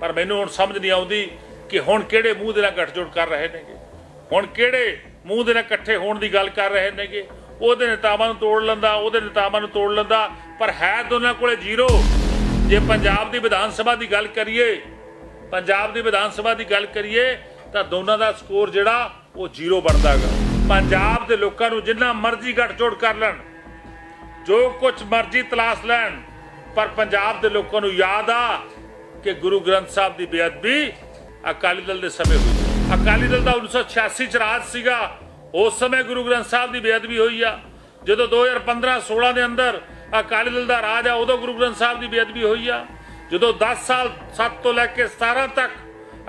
ਪਰ ਮੈਨੂੰ ਹੁਣ ਸਮਝ ਨਹੀਂ ਆਉਂਦੀ ਕਿ ਹੁਣ ਕਿਹੜੇ ਮੂੰਹ ਦੇ ਨਾਲ ਗੱਠਜੋੜ ਕਰ ਰਹੇ ਨੇਗੇ? ਹੁਣ ਕਿਹੜੇ ਮੂੰਹ ਦੇ ਨਾਲ ਇਕੱਠੇ ਹੋਣ ਦੀ ਗੱਲ ਕਰ ਰਹੇ ਨੇਗੇ? ਉਹਦੇ ਨੇਤਾਵਾਂ ਨੂੰ ਤੋੜ ਲੈਂਦਾ, ਉਹਦੇ ਨੇਤਾਵਾਂ ਨੂੰ ਤੋੜ ਲੈਂਦਾ, ਪਰ ਹੈ ਦੋਨਾਂ ਕੋਲੇ ਜ਼ੀਰੋ। ਜੇ ਪੰਜਾਬ ਦੀ ਵਿਧਾਨ ਸਭਾ ਦੀ ਗੱਲ ਕਰੀਏ, ਪੰਜਾਬ ਦੀ ਵਿਧਾਨ ਸਭਾ ਦੀ ਗੱਲ ਕਰੀਏ, ਤਾਂ ਦੋਨਾਂ ਦਾ ਸਕੋਰ ਜਿਹੜਾ, ਉਹ ਜ਼ੀਰੋ ਬਣਦਾ ਹੈਗਾ। ਪੰਜਾਬ ਦੇ ਲੋਕਾਂ ਨੂੰ ਜਿੰਨਾ ਮਰਜ਼ੀ ਗੱਠਜੋੜ ਕਰ ਲੈਣ, ਜੋ ਕੁਝ ਮਰਜ਼ੀ ਤਲਾਸ਼ ਲੈਣ, ਪਰ ਪੰਜਾਬ ਦੇ ਲੋਕਾਂ ਨੂੰ ਯਾਦ ਆ ਕਿ ਗੁਰੂ ਗ੍ਰੰਥ ਸਾਹਿਬ ਦੀ ਬੇਅਦਬੀ ਅਕਾਲੀ ਦਲ ਦੇ ਸਮੇਂ ਹੋਈ। ਅਕਾਲੀ ਦਲ ਦਾ 1986 ਚ ਰਾਜ ਸੀਗਾ, ਉਸ ਸਮੇਂ ਗੁਰੂ ਗ੍ਰੰਥ ਸਾਹਿਬ ਦੀ ਬੇਅਦਬੀ ਹੋਈ ਆ। ਜਦੋਂ 2015 16 ਦੇ ਅੰਦਰ ਅਕਾਲੀ ਦਲ ਦਾ ਰਾਜ ਆ, ਉਦੋਂ ਗੁਰੂ ਗ੍ਰੰਥ ਸਾਹਿਬ ਦੀ ਬੇਅਦਬੀ ਹੋਈ ਆ। ਜਦੋਂ 10 ਸਾਲ 7 ਤੋਂ ਲੈ ਕੇ 17 ਤੱਕ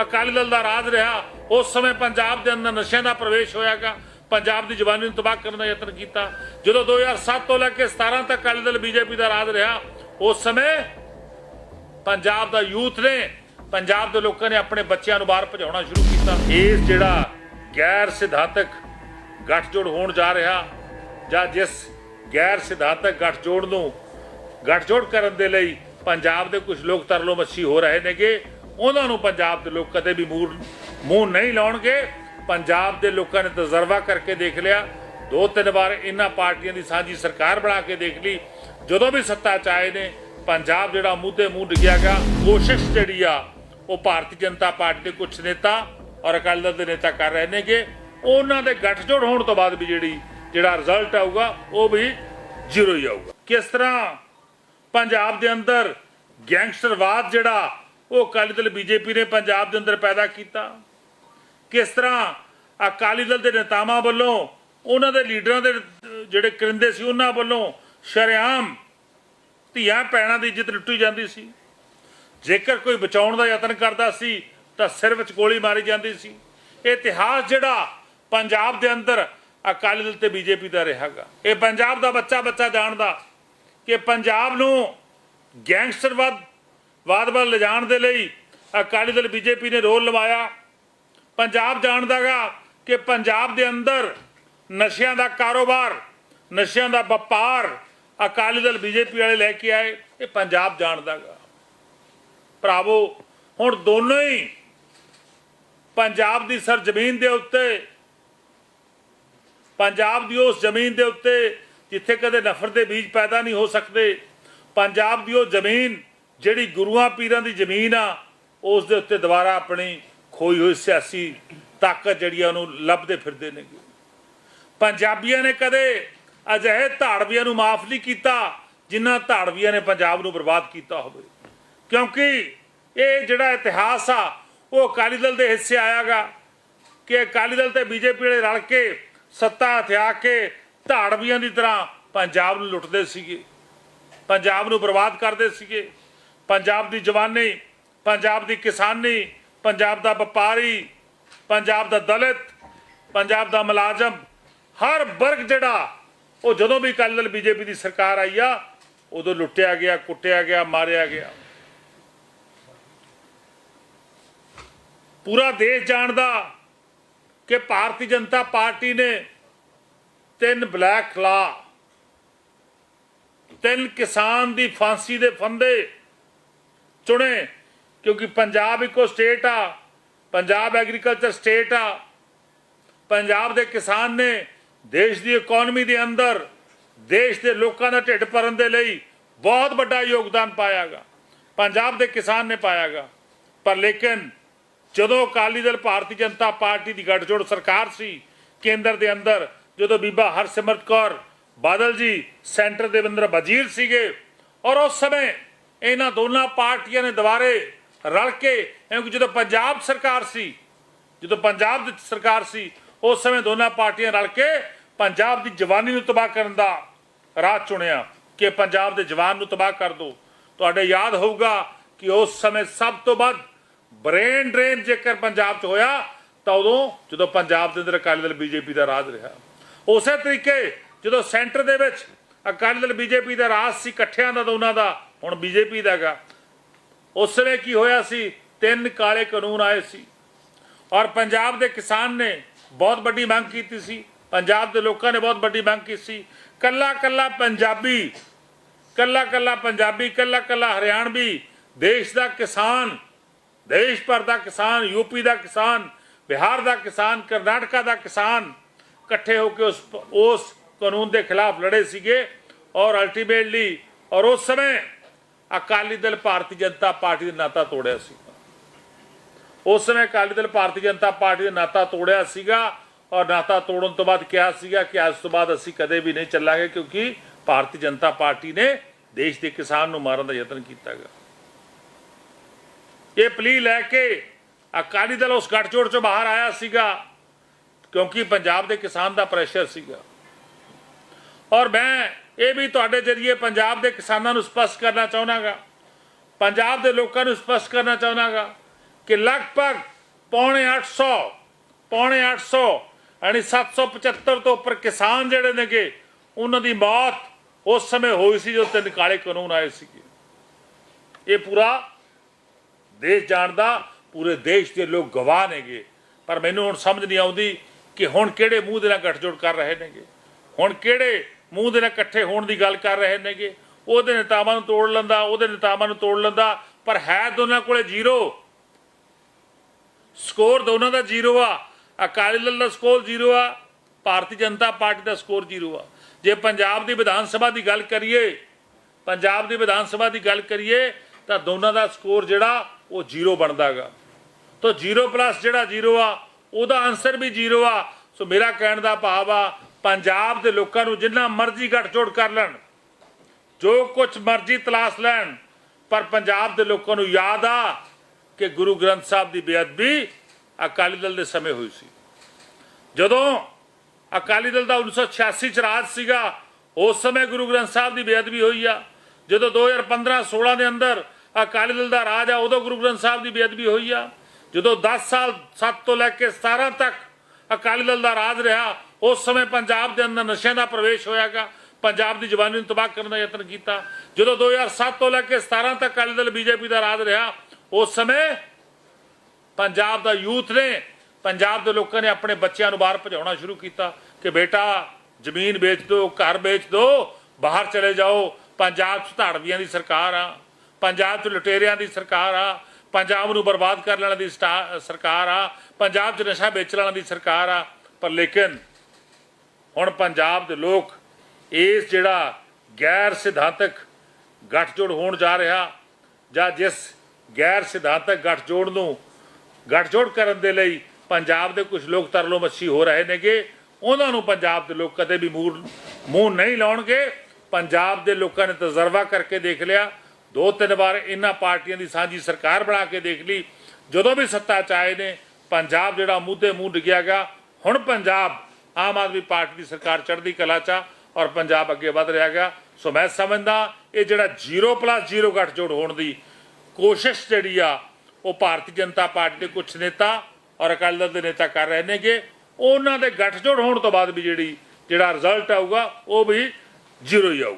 ਅਕਾਲੀ ਦਲ ਦਾ ਰਾਜ ਰਿਹਾ, ਉਸ ਸਮੇਂ ਪੰਜਾਬ ਦੇ ਅੰਦਰ ਨਸ਼ਿਆਂ ਦਾ ਪ੍ਰਵੇਸ਼ ਹੋਇਆਗਾ। ਪੰਜਾਬ ਦੀ ਜਵਾਨੀ ਨੂੰ ਤਬਾਹ ਕਰਨ ਦਾ ਯਤਨ ਕੀਤਾ। ਜਦੋਂ 2007 ਤੋਂ ਲੈ ਕੇ 17 ਤੱਕ ਅਕਾਲੀ ਦਲ ਬੀਜੇਪੀ ਦਾ ਰਾਜ ਰਿਹਾ, ਉਸ ਸਮੇਂ ਪੰਜਾਬ ਦਾ ਯੂਥ ਨੇ ਪੰਜਾਬ ਦੇ ਲੋਕਾਂ ਨੇ ਆਪਣੇ ਬੱਚਿਆਂ ਨੂੰ ਬਾਹਰ ਭਜਾਉਣਾ ਸ਼ੁਰੂ ਕੀਤਾ। ਇਸ ਜਿਹੜਾ ਗੈਰ ਸਿਧਾਂਤਕ ਗੱਠਜੋੜ ਹੋਣ ਜਾ ਰਿਹਾ ਜਾਂ ਜਿਸ ਗੈਰ ਸਿਧਾਂਤਕ ਗੱਠਜੋੜ ਨੂੰ ਗੱਠਜੋੜ ਕਰਨ ਦੇ ਲਈ ਪੰਜਾਬ ਦੇ ਕੁਝ ਲੋਕ ਤਰਲੋ ਮੱਛੀ ਹੋ ਰਹੇ ਨੇਗੇ, ਉਹਨਾਂ ਨੂੰ ਪੰਜਾਬ ਦੇ ਲੋਕ ਕਦੇ ਵੀ ਮੂੰਹ ਮੂੰਹ ਨਹੀਂ ਲਾਉਣਗੇ। ਪੰਜਾਬ ਦੇ ਲੋਕਾਂ ਨੇ ਤਜਰਬਾ ਕਰਕੇ ਦੇਖ ਲਿਆ। ਦੋ ਤਿੰਨ ਵਾਰ ਇਹਨਾਂ ਪਾਰਟੀਆਂ ਦੀ ਸਾਂਝੀ ਸਰਕਾਰ ਬਣਾ ਕੇ ਦੇਖ ਲਈ। ਜਦੋਂ ਵੀ ਸੱਤਾ ਚ ਆਏ ਨੇ ਪੰਜਾਬ ਜਿਹੜਾ ਮੂਧੇ ਮੂੰਹ ਡਿੱਗਿਆ ਗਿਆ ਕੋਸ਼ਿਸ਼ ਜਿਹੜੀ ਆ, ਉਹ ਭਾਰਤੀ ਜਨਤਾ ਪਾਰਟੀ ਦੇ ਕੁਝ ਨੇਤਾ ਔਰ ਅਕਾਲੀ ਦਲ ਦੇ ਨੇਤਾ ਕਰ ਰਹੇ ਨੇਗੇ। ਉਹਨਾਂ ਦੇ ਗੱਠਜੋੜ ਹੋਣ ਤੋਂ ਬਾਅਦ ਵੀ ਜਿਹੜੀ, ਜਿਹੜਾ ਰਿਜ਼ਲਟ ਆਊਗਾ, ਉਹ ਵੀ ਜ਼ੀਰੋ ਹੀ ਆਊਗਾ। ਕਿਸ ਤਰ੍ਹਾਂ ਪੰਜਾਬ ਦੇ ਅੰਦਰ ਗੈਂਗਸਟਰਵਾਦ ਜਿਹੜਾ, ਉਹ ਅਕਾਲੀ ਦਲ ਬੀਜੇਪੀ ਨੇ ਪੰਜਾਬ ਦੇ ਅੰਦਰ ਪੈਦਾ ਕੀਤਾ? ਕਿਸ ਤਰ੍ਹਾਂ ਅਕਾਲੀ ਦਲ ਦੇ ਨੇਤਾਵਾਂ ਵੱਲੋਂ, ਉਹਨਾਂ ਦੇ ਲੀਡਰਾਂ ਦੇ, ਜਿਹੜੇ ਕਰਿੰਦੇ ਸੀ, ਉਹਨਾਂ ਵੱਲੋਂ ਸ਼ਰੇਆਮ ਧੀਆਂ ਭੈਣਾਂ ਦੀ ਇੱਜ਼ਤ ਲੁੱਟੀ ਜਾਂਦੀ ਸੀ। ਜੇਕਰ ਕੋਈ ਬਚਾਉਣ ਦਾ ਯਤਨ ਕਰਦਾ ਸੀ, ਤਾਂ ਸਿਰ ਵਿੱਚ ਗੋਲੀ ਮਾਰੀ ਜਾਂਦੀ ਸੀ। ਇਹ ਇਤਿਹਾਸ ਜਿਹੜਾ ਪੰਜਾਬ ਦੇ ਅੰਦਰ ਅਕਾਲੀ ਦਲ ਤੇ ਬੀਜੇਪੀ ਦਾ ਰਿਹਾਗਾ। ਇਹ ਪੰਜਾਬ ਦਾ ਬੱਚਾ ਬੱਚਾ ਜਾਣਦਾ ਕਿ ਪੰਜਾਬ ਨੂੰ ਗੈਂਗਸਟਰਵਾਦ, ਵਾਦ ਵੱਲ ਲਿਜਾਣ ਦੇ ਲਈ ਅਕਾਲੀ ਦਲ ਬੀਜੇਪੀ ਨੇ ਰੋਲ ਲਵਾਇਆ। ਪੰਜਾਬ ਜਾਣਦਾਗਾ ਕਿ ਪੰਜਾਬ ਦੇ ਅੰਦਰ ਨਸ਼ਿਆਂ ਦਾ ਕਾਰੋਬਾਰ, ਨਸ਼ਿਆਂ ਦਾ ਵਪਾਰ ਅਕਾਲੀ ਦਲ ਬੀਜੇਪੀ ਵਾਲੇ ਲੈ ਕੇ ਆਏ, ਇਹ ਪੰਜਾਬ ਜਾਣਦਾਗਾ। ਭਰਾਵੋ, ਹੁਣ ਦੋਨੋਂ ਹੀ ਪੰਜਾਬ ਦੀ ਸਰ ਜ਼ਮੀਨ ਦੇ ਉੱਤੇ, ਪੰਜਾਬ ਦੀ ਉਸ ਜ਼ਮੀਨ ਦੇ ਉੱਤੇ ਜਿੱਥੇ ਕਦੇ ਨਫ਼ਰਤ ਦੇ ਬੀਜ ਪੈਦਾ ਨਹੀਂ ਹੋ ਸਕਦੇ, ਪੰਜਾਬ ਦੀ ਉਹ ਜ਼ਮੀਨ ਜਿਹੜੀ ਗੁਰੂਆਂ ਪੀਰਾਂ ਦੀ ਜ਼ਮੀਨ ਆ, ਉਸ ਦੇ ਉੱਤੇ ਦੁਬਾਰਾ ਆਪਣੀ ਖੋਈ ਹੋਈ ਸਿਆਸੀ ਤਾਕਤ ਜਿਹੜੀ ਆ ਉਹਨੂੰ ਲੱਭਦੇ ਫਿਰਦੇ ਨੇਗੇ। ਪੰਜਾਬੀਆਂ ਨੇ ਕਦੇ ਅਜਿਹੇ ਧਾੜਵੀਆਂ ਨੂੰ ਮਾਫ ਨਹੀਂ ਕੀਤਾ, ਜਿਨ੍ਹਾਂ ਧਾੜਵੀਆਂ ਨੇ ਪੰਜਾਬ ਨੂੰ ਬਰਬਾਦ ਕੀਤਾ ਹੋਵੇ। ਕਿਉਂਕਿ ਇਹ ਜਿਹੜਾ ਇਤਿਹਾਸ ਆ, ਉਹ ਅਕਾਲੀ ਦਲ ਦੇ ਹਿੱਸੇ ਆਇਆਗਾ। ਕਿ ਅਕਾਲੀ ਦਲ ਤੇ ਬੀਜੇਪੀ ਵਾਲੇ ਰਲ ਕੇ ਸੱਤਾ ਹਥਿਆ ਕੇ ਧਾੜਵੀਆਂ ਦੀ ਤਰ੍ਹਾਂ ਪੰਜਾਬ ਨੂੰ ਲੁੱਟਦੇ ਸੀਗੇ। ਪੰਜਾਬ ਨੂੰ ਬਰਬਾਦ ਕਰਦੇ ਸੀਗੇ। ਪੰਜਾਬ ਦੀ ਜਵਾਨੀ, ਪੰਜਾਬ ਦੀ ਕਿਸਾਨੀ, ਪੰਜਾਬ ਦਾ ਵਪਾਰੀ, ਪੰਜਾਬ ਦਾ ਦਲਿਤ, ਪੰਜਾਬ ਦਾ ਮੁਲਾਜ਼ਮ, ਹਰ ਵਰਗ ਜਿਹੜਾ ਉਹ ਜਦੋਂ ਵੀ ਅਕਾਲੀ ਦਲ ਬੀਜੇਪੀ ਦੀ ਸਰਕਾਰ ਆਈ ਆ, ਉਦੋਂ ਲੁੱਟਿਆ ਗਿਆ, ਕੁੱਟਿਆ ਗਿਆ, ਮਾਰਿਆ ਗਿਆ। ਪੂਰਾ ਦੇਸ਼ ਜਾਣਦਾ ਕਿ ਭਾਰਤੀ ਜਨਤਾ ਪਾਰਟੀ ਨੇ ਤਿੰਨ ਬਲੈਕ ਲਾ, ਤਿੰਨ ਕਿਸਾਨ ਦੀ ਫਾਂਸੀ ਦੇ ਫੰਦੇ ਚੁਣੇ, ਕਿਉਂਕਿ ਪੰਜਾਬ ਇੱਕੋ ਸਟੇਟ ਆ, ਪੰਜਾਬ ਐਗਰੀਕਲਚਰ ਸਟੇਟ ਆ, ਪੰਜਾਬ ਦੇ ਕਿਸਾਨ ਨੇ ਦੇਸ਼ ਦੀ ਇਕਨੋਮੀ ਦੇ ਅੰਦਰ ਦੇਸ਼ ਦੇ ਲੋਕਾਂ ਦਾ ਢਿੱਡ ਭਰਨ ਦੇ ਲਈ ਬਹੁਤ ਵੱਡਾ ਯੋਗਦਾਨ ਪਾਇਆਗਾ। ਪੰਜਾਬ ਦੇ ਕਿਸਾਨ ਨੇ ਪਾਇਆਗਾ। ਪਰ ਲੇਕਿਨ ਜਦੋਂ ਅਕਾਲੀ ਦਲ ਭਾਰਤੀ ਜਨਤਾ ਪਾਰਟੀ ਦੀ ਗੱਠਜੋੜ ਸਰਕਾਰ ਸੀ, ਕੇਂਦਰ ਦੇ ਅੰਦਰ ਜਦੋਂ ਬੀਬਾ ਹਰਸਿਮਰਤ ਕੌਰ ਬਾਦਲ ਜੀ ਸੈਂਟਰ ਦੇ ਅੰਦਰ ਵਜ਼ੀਰ ਸੀਗੇ ਔਰ ਉਸ ਸਮੇਂ ਇਹਨਾਂ ਦੋਨਾਂ ਪਾਰਟੀਆਂ ਨੇ ਦੁਬਾਰੇ ਰਲ ਕੇ ਕਿਉਂਕਿ ਜਦੋਂ ਪੰਜਾਬ ਸਰਕਾਰ ਸੀ, ਜਦੋਂ ਪੰਜਾਬ ਦੀ ਸਰਕਾਰ ਸੀ, ਉਸ ਸਮੇਂ ਦੋਨਾਂ ਪਾਰਟੀਆਂ ਰਲ ਕੇ ਪੰਜਾਬ ਦੀ ਜਵਾਨੀ ਨੂੰ ਤਬਾਹ ਕਰਨ ਦਾ ਰਾਹ ਚੁਣਿਆ ਕਿ ਪੰਜਾਬ ਦੇ ਜਵਾਨ ਨੂੰ ਤਬਾਹ ਕਰ ਦੋ। ਤੁਹਾਡੇ ਯਾਦ ਹੋਊਗਾ ਕਿ ਉਸ ਸਮੇਂ ਸਭ ਤੋਂ ਵੱਧ ਬ੍ਰੇਨ ਡਰੇਨ ਜੇਕਰ ਪੰਜਾਬ 'ਚ ਹੋਇਆ, ਤਾਂ ਉਦੋਂ ਜਦੋਂ ਪੰਜਾਬ ਦੇ ਅੰਦਰ ਅਕਾਲੀ ਦਲ ਬੀਜੇਪੀ ਦਾ ਰਾਜ ਰਿਹਾ। ਉਸੇ ਤਰੀਕੇ ਜਦੋਂ ਸੈਂਟਰ ਦੇ ਵਿੱਚ ਅਕਾਲੀ ਦਲ ਬੀਜੇਪੀ ਦਾ ਰਾਜ ਸੀ, ਇਕੱਠਿਆਂ ਦਾ ਦੋਨਾਂ ਦਾ, ਹੁਣ ਬੀਜੇਪੀ ਦਾਗਾ ਉਸ ਸਮੇਂ ਕੀ ਹੋਇਆ ਸੀ? ਤਿੰਨ ਕਾਲੇ ਕਾਨੂੰਨ ਆਏ ਸੀ। ਔਰ ਪੰਜਾਬ ਦੇ ਕਿਸਾਨ ਨੇ ਬਹੁਤ ਵੱਡੀ ਮੰਗ ਕੀਤੀ ਸੀ। ਪੰਜਾਬ ਦੇ ਲੋਕਾਂ ਨੇ ਬਹੁਤ ਵੱਡੀ ਮੰਗ ਕੀਤੀ ਸੀ। ਕੱਲਾ ਕੱਲਾ ਪੰਜਾਬੀ, ਕੱਲਾ ਕੱਲਾ ਪੰਜਾਬੀ, ਕੱਲਾ ਕੱਲਾ ਹਰਿਆਣਵੀ, ਦੇਸ਼ ਦਾ ਕਿਸਾਨ, ਦੇਸ਼ ਭਰ ਦਾ ਕਿਸਾਨ ਯੂਪੀ ਦਾ ਕਿਸਾਨ, ਬਿਹਾਰ ਦਾ ਕਿਸਾਨ, ਕਰਨਾਟਕਾ ਦਾ ਕਿਸਾਨ ਇਕੱਠੇ ਹੋ ਕੇ ਉਸ ਉਸ ਕਾਨੂੰਨ ਦੇ ਖਿਲਾਫ ਲੜੇ ਸੀਗੇ ਔਰ ਅਲਟੀਮੇਟਲੀ ਔਰ ਉਸ ਸਮੇਂ ਅਕਾਲੀ ਦਲ ਭਾਰਤੀ ਜਨਤਾ ਪਾਰਟੀ ਦਾ ਨਾਤਾ ਤੋੜਿਆ ਸੀ। ਉਸ ਸਮੇਂ ਅਕਾਲੀ ਦਲ ਭਾਰਤੀ ਜਨਤਾ ਪਾਰਟੀ ਦਾ ਨਾਤਾ ਤੋੜਿਆ ਸੀਗਾ। ਔਰ ਨਾਤਾ ਤੋੜਨ ਤੋਂ ਬਾਅਦ ਕਿਹਾ ਸੀਗਾ ਕਿ ਅੱਜ ਤੋਂ ਬਾਅਦ ਅਸੀਂ ਕਦੇ ਵੀ ਨਹੀਂ ਚੱਲਾਂਗੇ ਕਿਉਂਕਿ ਭਾਰਤੀ ਜਨਤਾ ਪਾਰਟੀ ਨੇ ਦੇਸ਼ ਦੇ ਕਿਸਾਨ ਨੂੰ ਮਾਰਨ ਦਾ ਯਤਨ ਕੀਤਾ ਗਾ ਇਹ ਪਲੀ ਲੈ ਕੇ ਅਕਾਲੀ ਦਲ ਉਸ ਗੱਠਜੋੜ ਚੋਂ ਬਾਹਰ ਆਇਆ ਸੀਗਾ ਕਿਉਂਕਿ ਪੰਜਾਬ ਦੇ ਕਿਸਾਨ ਦਾ ਪ੍ਰੈਸ਼ਰ ਸੀਗਾ। ਔਰ ਮੈਂ ਇਹ ਵੀ ਤੁਹਾਡੇ ਜਰੀਏ ਪੰਜਾਬ ਦੇ ਕਿਸਾਨਾਂ ਨੂੰ ਸਪਸ਼ਟ ਕਰਨਾ ਚਾਹੁੰਦਾਗਾ ਪੰਜਾਬ ਦੇ ਲੋਕਾਂ ਨੂੰ ਸਪਸ਼ਟ ਕਰਨਾ ਚਾਹੁੰਦਾਗਾ ਕਿ ਲਗਭਗ ਪੌਣੇ 800 ਪੌਣੇ 800 ਯਾਨੀ 775 ਤੋਂ ਉੱਪਰ ਕਿਸਾਨ ਜਿਹੜੇ ਨੇਗੇ, ਉਹਨਾਂ ਦੀ ਮੌਤ ਉਸ ਸਮੇਂ ਹੋਈ ਸੀ ਜਦੋਂ ਤਿੰਨ ਕਾਲੇ ਕਾਨੂੰਨ ਆਏ ਸੀਗੇ। ਇਹ ਪੂਰਾ ਦੇਸ਼ ਜਾਣਦਾ, ਪੂਰੇ ਦੇਸ਼ ਦੇ ਲੋਕ ਗਵਾਹ ਨੇਗੇ। ਪਰ ਮੈਨੂੰ ਹੁਣ ਸਮਝ ਨਹੀਂ ਆਉਂਦੀ ਕਿ ਹੁਣ ਕਿਹੜੇ ਮੂੰਹ ਦੇ ਨਾਲ ਗੱਠਜੋੜ ਕਰ ਰਹੇ ਨੇਗੇ। ਹੁਣ ਕਿਹੜੇ ਮੂੰਹ ਦੇ ਨਾਲ ਇਕੱਠੇ ਹੋਣ ਦੀ ਗੱਲ ਕਰ ਰਹੇ ਨੇਗੇ। ਉਹਦੇ ਨੇਤਾਵਾਂ ਨੂੰ ਤੋੜ ਲੈਂਦਾ, ਉਹਦੇ ਨੇਤਾਵਾਂ ਨੂੰ ਤੋੜ ਲੈਂਦਾ, ਪਰ ਹੈ ਦੋਨਾਂ ਕੋਲੇ ਜ਼ੀਰੋ। ਸਕੋਰ ਦੋਨਾਂ ਦਾ ਜ਼ੀਰੋ ਆ। ਅਕਾਲੀ ਦਲ ਦਾ ਸਕੋਰ ਜ਼ੀਰੋ ਆ, ਭਾਰਤੀ ਜਨਤਾ ਪਾਰਟੀ ਦਾ ਸਕੋਰ ਜ਼ੀਰੋ ਆ। ਜੇ ਪੰਜਾਬ ਦੀ ਵਿਧਾਨ ਸਭਾ ਦੀ ਗੱਲ ਕਰੀਏ, ਪੰਜਾਬ ਦੀ ਵਿਧਾਨ ਸਭਾ ਦੀ ਗੱਲ ਕਰੀਏ, ਤਾਂ ਦੋਨਾਂ ਦਾ ਸਕੋਰ ਜਿਹੜਾ, ਉਹ ਜ਼ੀਰੋ ਬਣਦਾਗਾ ਤਾਂ ਜ਼ੀਰੋ ਪਲੱਸ ਜਿਹੜਾ ਜ਼ੀਰੋ ਆ, ਉਹਦਾ ਆਨਸਰ ਵੀ ਜ਼ੀਰੋ ਆ। ਸੋ ਮੇਰਾ ਕਹਿਣ ਦਾ ਭਾਵ ਆ, ਪੰਜਾਬ ਦੇ ਲੋਕਾਂ ਨੂੰ ਜਿੰਨਾ ਮਰਜ਼ੀ ਗੱਠਜੋੜ ਕਰ ਲੈਣ, ਜੋ ਕੁਝ ਮਰਜ਼ੀ ਤਲਾਸ਼ ਲੈਣ, ਪਰ ਪੰਜਾਬ ਦੇ ਲੋਕਾਂ ਨੂੰ ਯਾਦ ਆ ਕਿ ਗੁਰੂ ਗ੍ਰੰਥ ਸਾਹਿਬ ਦੀ ਬੇਅਦਬੀ ਅਕਾਲੀ ਦਲ ਦੇ ਸਮੇਂ ਹੋਈ ਸੀ। ਜਦੋਂ ਅਕਾਲੀ ਦਲ ਦਾ 1986 ਚ ਰਾਜ ਸੀਗਾ, ਉਸ ਸਮੇਂ ਗੁਰੂ ਗ੍ਰੰਥ ਸਾਹਿਬ ਦੀ ਬੇਅਦਬੀ ਹੋਈ ਆ। ਜਦੋਂ 2015 16 ਦੇ ਅੰਦਰ ਅਕਾਲੀ ਦਲ ਦਾ ਰਾਜ ਆ, ਉਦੋਂ ਗੁਰੂ ਗ੍ਰੰਥ ਸਾਹਿਬ ਦੀ ਬੇਅਦਬੀ ਹੋਈ ਆ। ਜਦੋਂ 10 ਸਾਲ 7 ਤੋਂ ਲੈ ਕੇ 17 ਤੱਕ ਅਕਾਲੀ ਦਲ ਦਾ ਰਾਜ ਰਿਹਾ, ਉਸ ਸਮੇਂ ਪੰਜਾਬ ਦੇ ਅੰਦਰ ਨਸ਼ਿਆਂ ਦਾ ਪ੍ਰਵੇਸ਼ ਹੋਇਆਗਾ। ਪੰਜਾਬ ਦੀ ਜਵਾਨੀ ਨੂੰ ਤਬਾਹ ਕਰਨ ਦਾ ਯਤਨ ਕੀਤਾ। ਜਦੋਂ 2007 ਤੋਂ ਲੈ ਕੇ 17 ਤੱਕ ਅਕਾਲੀ ਦਲ ਬੀਜੇਪੀ ਦਾ ਰਾਜ ਰਿਹਾ, ਉਸ ਸਮੇਂ ਪੰਜਾਬ ਦਾ ਯੂਥ ਨੇ, ਪੰਜਾਬ ਦੇ ਲੋਕਾਂ ਨੇ ਆਪਣੇ ਬੱਚਿਆਂ ਨੂੰ ਬਾਹਰ ਭਜਾਉਣਾ ਸ਼ੁਰੂ ਕੀਤਾ ਕਿ ਬੇਟਾ, ਜ਼ਮੀਨ ਵੇਚ ਦਿਓ ਘਰ ਵੇਚ ਦਿਓ ਬਾਹਰ ਚਲੇ ਜਾਓ। ਪੰਜਾਬ 'ਚ ਧਾੜਵੀਆਂ ਦੀ ਸਰਕਾਰ ਆ, ਪੰਜਾਬ 'ਚ ਲੁਟੇਰਿਆਂ ਦੀ ਸਰਕਾਰ ਆ, ਪੰਜਾਬ ਨੂੰ ਬਰਬਾਦ ਕਰਨ ਵਾਲਿਆਂ ਦੀ ਸਟਾ- ਸਰਕਾਰ ਆ, ਪੰਜਾਬ 'ਚ ਨਸ਼ਾ ਵੇਚਣ ਵਾਲਿਆਂ ਦੀ ਸਰਕਾਰ ਆ। ਪਰ ਲੇਕਿਨ ਹੁਣ ਪੰਜਾਬ ਦੇ ਲੋਕ ਇਸ ਜਿਹੜਾ ਗੈਰ ਸਿਧਾਂਤਕ ਗੱਠਜੋੜ ਹੋਣ ਜਾ ਰਿਹਾ ਜਾਂ ਜਿਸ ਗੈਰ ਸਿਧਾਂਤਕ ਗੱਠਜੋੜ ਨੂੰ ਗੱਠਜੋੜ ਕਰਨ ਦੇ ਲਈ ਪੰਜਾਬ ਦੇ ਕੁਝ ਲੋਕ ਤਰਲੋ ਮੱਛੀ ਹੋ ਰਹੇ ਨੇਗੇ। ਉਹਨਾਂ ਨੂੰ ਪੰਜਾਬ ਦੇ ਲੋਕ ਕਦੇ ਵੀ ਮੂੰਹ ਮੂੰਹ ਨਹੀਂ ਲਾਉਣਗੇ। ਪੰਜਾਬ ਦੇ ਲੋਕਾਂ ਨੇ ਤਜਰਬਾ ਕਰਕੇ ਦੇਖ ਲਿਆ। ਦੋ ਤਿੰਨ ਵਾਰ ਇਹਨਾਂ ਪਾਰਟੀਆਂ ਦੀ ਸਾਂਝੀ ਸਰਕਾਰ ਬਣਾ ਕੇ ਦੇਖ ਲਈ। ਜਦੋਂ ਵੀ ਸੱਤਾ ਚ ਆਏ ਨੇ, ਪੰਜਾਬ ਜਿਹੜਾ ਮੂੰਹ ਮੂੰਹ ਡਿੱਗਿਆ ਗਿਆ। ਹੁਣ ਪੰਜਾਬ ਆਮ ਆਦਮੀ ਪਾਰਟੀ ਦੀ ਸਰਕਾਰ ਚੜ੍ਹਦੀ ਕਲਾ ਚ ਆ ਔਰ ਪੰਜਾਬ ਅੱਗੇ ਵਧ ਰਿਹਾ ਗਿਆ ਸੋ ਮੈਂ ਸਮਝਦਾ, ਇਹ ਜਿਹੜਾ 0 ਪਲੱਸ 0 ਗੱਠਜੋੜ ਹੋਣ ਦੀ ਕੋਸ਼ਿਸ਼ ਜਿਹੜੀ ਆ ਉਹ ਭਾਰਤੀ ਜਨਤਾ ਪਾਰਟੀ ਦੇ ਕੁਝ ਨੇਤਾ ਔਰ ਅਕਾਲੀ ਦਲ ਦੇ ਨੇਤਾ ਕਰ ਰਹੇ ਨੇਗੇ। ਉਹਨਾਂ ਦੇ ਗੱਠਜੋੜ ਹੋਣ ਤੋਂ ਬਾਅਦ ਵੀ ਜਿਹੜੀ ਜਿਹੜਾ ਰਿਜ਼ਲਟ ਆਊਗਾ, ਉਹ ਵੀ ਜ਼ੀਰੋ ਹੀ ਆਊਗਾ।